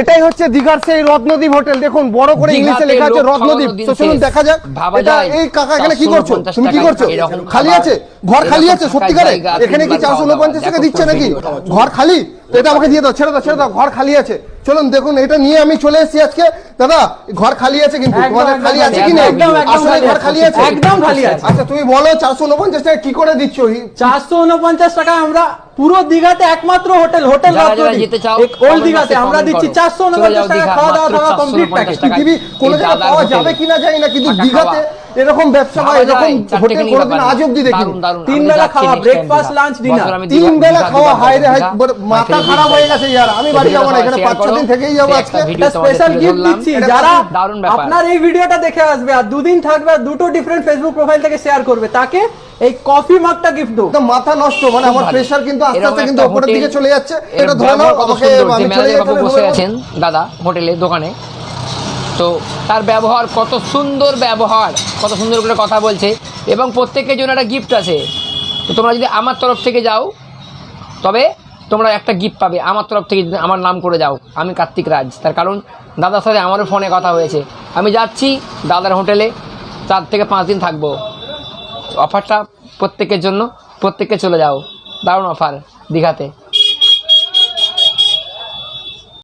এটাই হচ্ছে দীঘার সেই রত্নদ্বীপ হোটেল। দেখুন বড় করে ইংলিশে লেখা আছে রত্নদ্বীপ তো চলুন দেখা যাক। এটা এই কাকা এখানে কি করছ? তুমি কি করছ? খালি আছে? ঘর খালি আছে? সত্যি সত্যিকারে? এখানে কি চারশো উনপঞ্চাশ টাকা দিচ্ছে নাকি? ঘর খালি? এটা আমাকে দিয়ে দাও ছেড়ে দাও ছেড়ে দাও ঘর খালি আছে। চলুন দেখুন এটা নিয়ে আমি চলে এসেছি আজকে। দাদা ঘর খালি আছে কিন্তু তোমাদের খালি আছে কি না আছে, একদম, একদম আসলে ঘর খালি আছে? একদম খালি আছে। আচ্ছা তুমি বলো চারশো উনপঞ্চাশ টাকা কি করে দিচ্ছ? চারশো উনপঞ্চাশ টাকা আমরা পুরো দীঘাতে একমাত্র হোটেল হোটেল যেতে চাও ওল্ড দীঘাতে আমরা দিচ্ছি করো। চারশো চলে উনপঞ্চাশ যাও টাকা খাওয়া দাওয়া কমপ্লিট 450 প্যাকেজ পৃথিবী কোনো জায়গায় পাওয়া যাবে কিনা জানি না কিন্তু দীঘাতে। এরকম ব্যবসা বা এরকম হোটেল কিনে কোনোদিন আজ অব্দি দেখিনি। তিন বেলা খাওয়া, dinner। বছর আমি তিন বেলা খাওয়া হায় রে হায় আমার মাথা খারাপ হয়ে গেছে ইয়ার। আমি এই বাড়ি যাব না এখানে পাঁচ দিন থেকেই যাব আজকে। একটা স্পেশাল গিফট দিচ্ছি। যারা আপনার এই ভিডিওটা দেখে আসবে আর দুদিন থাকবে আর দুটো ডিফারেন্ট ফেসবুক প্রোফাইল থেকে শেয়ার করবে। তাকে এই কফি মাগটা গিফট দেবো। একদম মাথা নষ্ট মানে আমার ভালো। প্রেশার কিন্তু আস্তে আস্তে কিন্তু উপরের দিকে চলে যাচ্ছে। এটা ধরে নাও আমাকে আমি চলে হবে, বসে আছেন দাদা হোটেলে দোকানে। তো তার ব্যবহার কত সুন্দর ব্যবহার, কত সুন্দর করে কথা বলছে এবং প্রত্যেকের জন্য একটা গিফট আছে। তো তোমরা যদি আমার তরফ থেকে যাও, তবে তোমরা একটা গিফট পাবে। আমার তরফ থেকে আমার নাম করে যাও, আমি কার্তিক রাজ। তার কারণ দাদার সাথে আমারও ফোনে কথা হয়েছে। আমি যাচ্ছি দাদার হোটেলে, চার থেকে পাঁচ দিন থাকব। অফারটা প্রত্যেকের জন্য প্রত্যেককে চলে যাও। দারুণ অফার দীঘাতে।